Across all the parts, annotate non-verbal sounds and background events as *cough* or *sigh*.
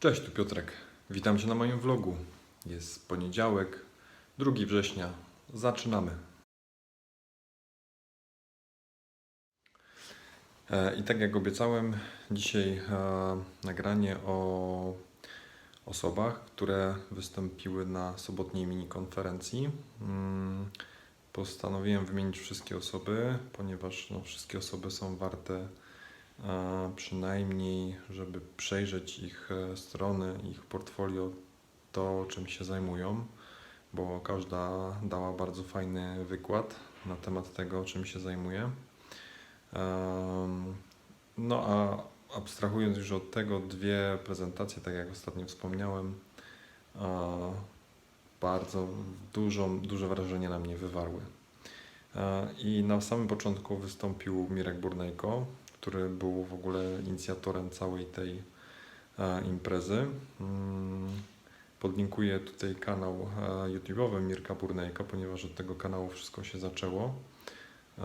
Cześć, tu Piotrek. Witam Cię na moim vlogu. Jest poniedziałek, 2 września. Zaczynamy. E, I tak jak obiecałem, dzisiaj e, nagranie o osobach, które wystąpiły na sobotniej mini konferencji. Mm, Postanowiłem wymienić wszystkie osoby, ponieważ no, wszystkie osoby są warte przynajmniej, żeby przejrzeć ich e, strony, ich portfolio, to czym się zajmują, bo każda dała bardzo fajny wykład na temat tego, czym się zajmuje. No a abstrahując już od tego, dwie prezentacje, tak jak ostatnio wspomniałem, bardzo dużą, duże wrażenie na mnie wywarły. E, I na samym początku wystąpił Mirek Burnejko, który był w ogóle inicjatorem całej tej e, imprezy. Mm, Podlinkuję tutaj kanał e, YouTube'owy Mirka Burnejka, ponieważ od tego kanału wszystko się zaczęło. E,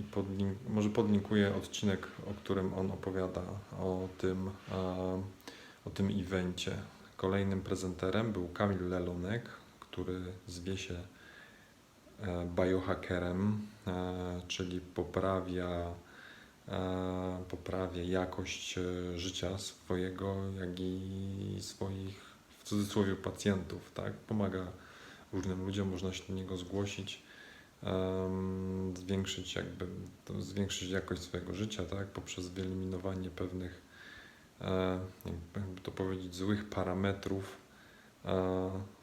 I podlink, może podlinkuję odcinek, o którym on opowiada o tym, o tym evencie. Kolejnym prezenterem był Kamil Lelonek, który zwie się biohackerem, czyli poprawia, e, poprawia jakość e, życia swojego, jak i swoich w cudzysłowie pacjentów, tak? Pomaga różnym ludziom, można się do niego zgłosić, zwiększyć jakby, zwiększyć jakość swojego życia, tak? Poprzez wyeliminowanie pewnych, e, jakby to powiedzieć, złych parametrów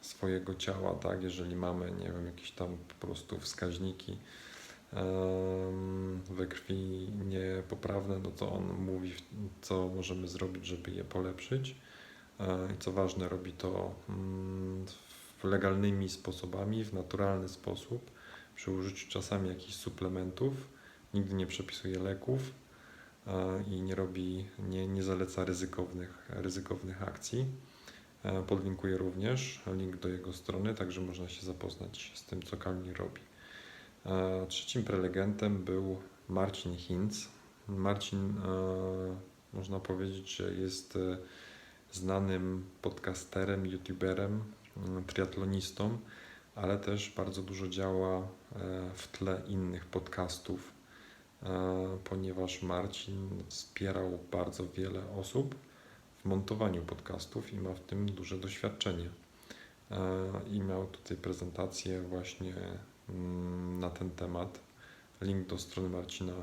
swojego ciała, tak? Jeżeli mamy, nie wiem, jakieś tam po prostu wskaźniki we krwi niepoprawne, no to on mówi, co możemy zrobić, żeby je polepszyć. E, I co ważne, robi to mm, legalnymi sposobami, w naturalny sposób, przy użyciu czasami jakichś suplementów. Nigdy nie przepisuje leków e, i nie robi, nie, nie zaleca ryzykownych, ryzykownych akcji. E, Podlinkuję również link do jego strony, także można się zapoznać z tym, co Kamil robi. E, Trzecim prelegentem był Marcin Hinz. Marcin, e, można powiedzieć, że jest e, znanym podcasterem, youtuberem, mm, triatlonistą, ale też bardzo dużo działa w tle innych podcastów, ponieważ Marcin wspierał bardzo wiele osób w montowaniu podcastów i ma w tym duże doświadczenie. I miał tutaj prezentację właśnie na ten temat. Link do strony Marcina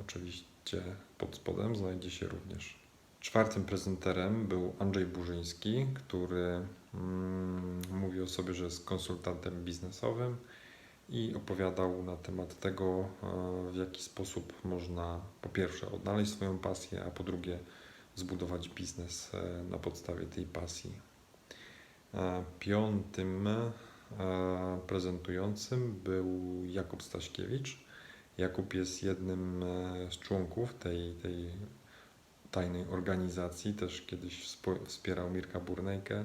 oczywiście pod spodem znajdzie się również. Czwartym prezenterem był Andrzej Burzyński, który mm, mówi o sobie, że jest konsultantem biznesowym i opowiadał na temat tego, e, w jaki sposób można po pierwsze odnaleźć swoją pasję, a po drugie zbudować biznes e, na podstawie tej pasji. E, Piątym prezentującym był Jakub Staśkiewicz. Jakub jest jednym e, z członków tej, tej tajnej organizacji, też kiedyś wspierał Mirka Burnejkę.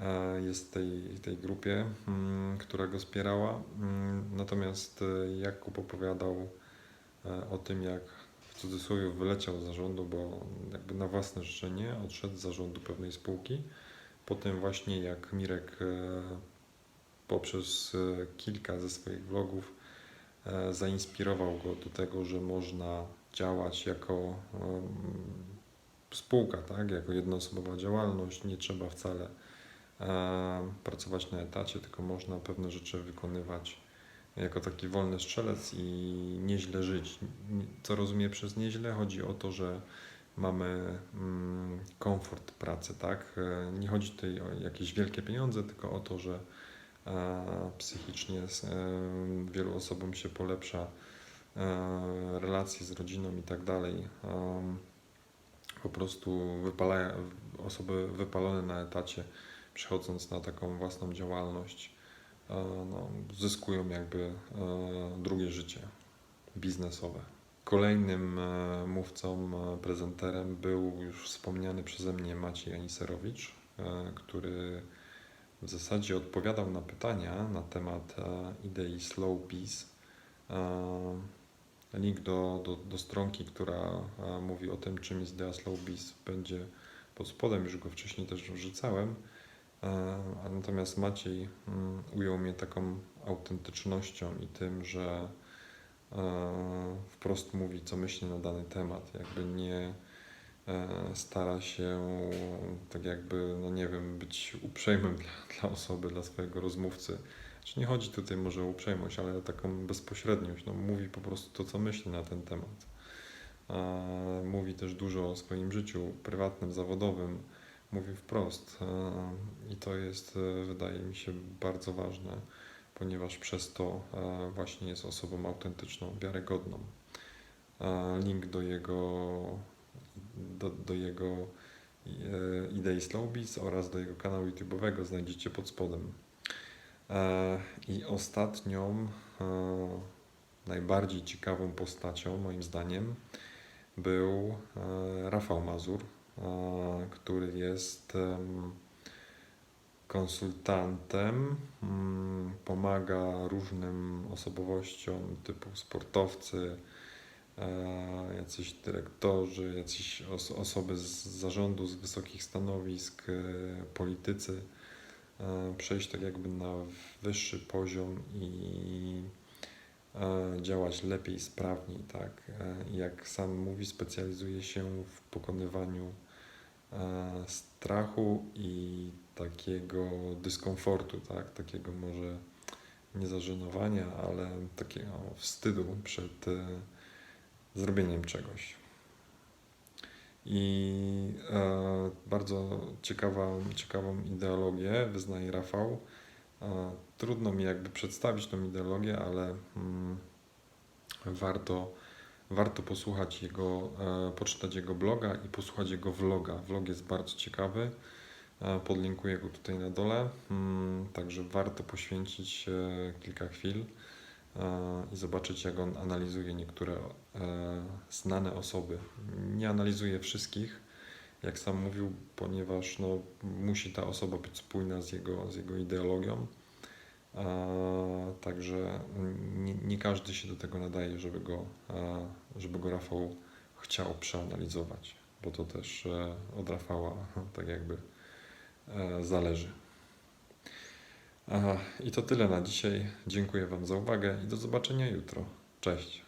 E, Jest w tej, tej grupie, mm, która go wspierała. Mm, Natomiast e, Jakub opowiadał e, o tym, jak w cudzysłowie wyleciał z zarządu, bo jakby na własne życzenie odszedł z zarządu pewnej spółki. Potem właśnie jak Mirek e, poprzez e, kilka ze swoich vlogów e, zainspirował go do tego, że można działać jako spółka, tak? jako jednoosobowa działalność. Nie trzeba wcale e, pracować na etacie, tylko można pewne rzeczy wykonywać jako taki wolny strzelec i nieźle żyć. Co rozumiem przez nieźle? Chodzi o to, że mamy mm, komfort pracy, tak? Nie chodzi tutaj o jakieś wielkie pieniądze, tylko o to, że psychicznie s- e, wielu osobom się polepsza e, relacje z rodziną i tak dalej. Po prostu osoby wypalone na etacie, przechodząc na taką własną działalność, e, no, zyskują jakby e, drugie życie biznesowe. Kolejnym e, mówcą, e, prezenterem był już wspomniany przeze mnie Maciej Aniserowicz, e, który w zasadzie odpowiadał na pytania na temat e, idei Slow Peace. E, Link do, do, do stronki, która e, mówi o tym, czym jest idea Slow Peace, będzie pod spodem, już go wcześniej też wrzucałem. Natomiast Maciej mm, ujął mnie taką autentycznością i tym, że wprost mówi, co myśli na dany temat. Jakby nie stara się tak jakby, no nie wiem, być uprzejmym *laughs* dla, dla osoby, dla swojego rozmówcy. Czy nie chodzi tutaj może o uprzejmość, ale o taką bezpośredniość. No, mówi po prostu to, co myśli na ten temat. E, Mówi też dużo o swoim życiu prywatnym, zawodowym. Mówi wprost. e, I to jest, e, wydaje mi się, bardzo ważne, ponieważ przez to e, właśnie jest osobą autentyczną, wiarygodną. E, Link do jego, do, do jego e, idei Slowbiz oraz do jego kanału YouTube'owego znajdziecie pod spodem. E, I ostatnią, e, najbardziej ciekawą postacią, moim zdaniem, był Rafał Mazur, który jest em, konsultantem, mm, pomaga różnym osobowościom typu sportowcy, jacyś dyrektorzy, jacyś os- osoby z zarządu, z wysokich stanowisk, e, politycy e, przejść tak jakby na wyższy poziom i e, działać lepiej, sprawniej, tak. E, Jak sam mówi, specjalizuje się w pokonywaniu e, strachu i takiego dyskomfortu, tak, takiego może nie zażenowania, ale takiego wstydu przed e, zrobieniem czegoś. I e, bardzo ciekawą, ciekawą ideologię wyznaje Rafał. E, trudno mi jakby przedstawić tą ideologię, ale mm, warto, warto posłuchać jego, e, poczytać jego bloga i posłuchać jego vloga. Vlog jest bardzo ciekawy. E, podlinkuję go tutaj na dole. Mm, także warto poświęcić e, kilka chwil i zobaczyć, jak on analizuje niektóre e, znane osoby. Nie analizuje wszystkich, jak sam mówił, ponieważ no, musi ta osoba być spójna z jego, z jego ideologią. E, także nie, nie każdy się do tego nadaje, żeby go, e, żeby go Rafał chciał przeanalizować, bo to też e, od Rafała tak jakby e, zależy. Aha, I to tyle na dzisiaj. Dziękuję Wam za uwagę i do zobaczenia jutro. Cześć.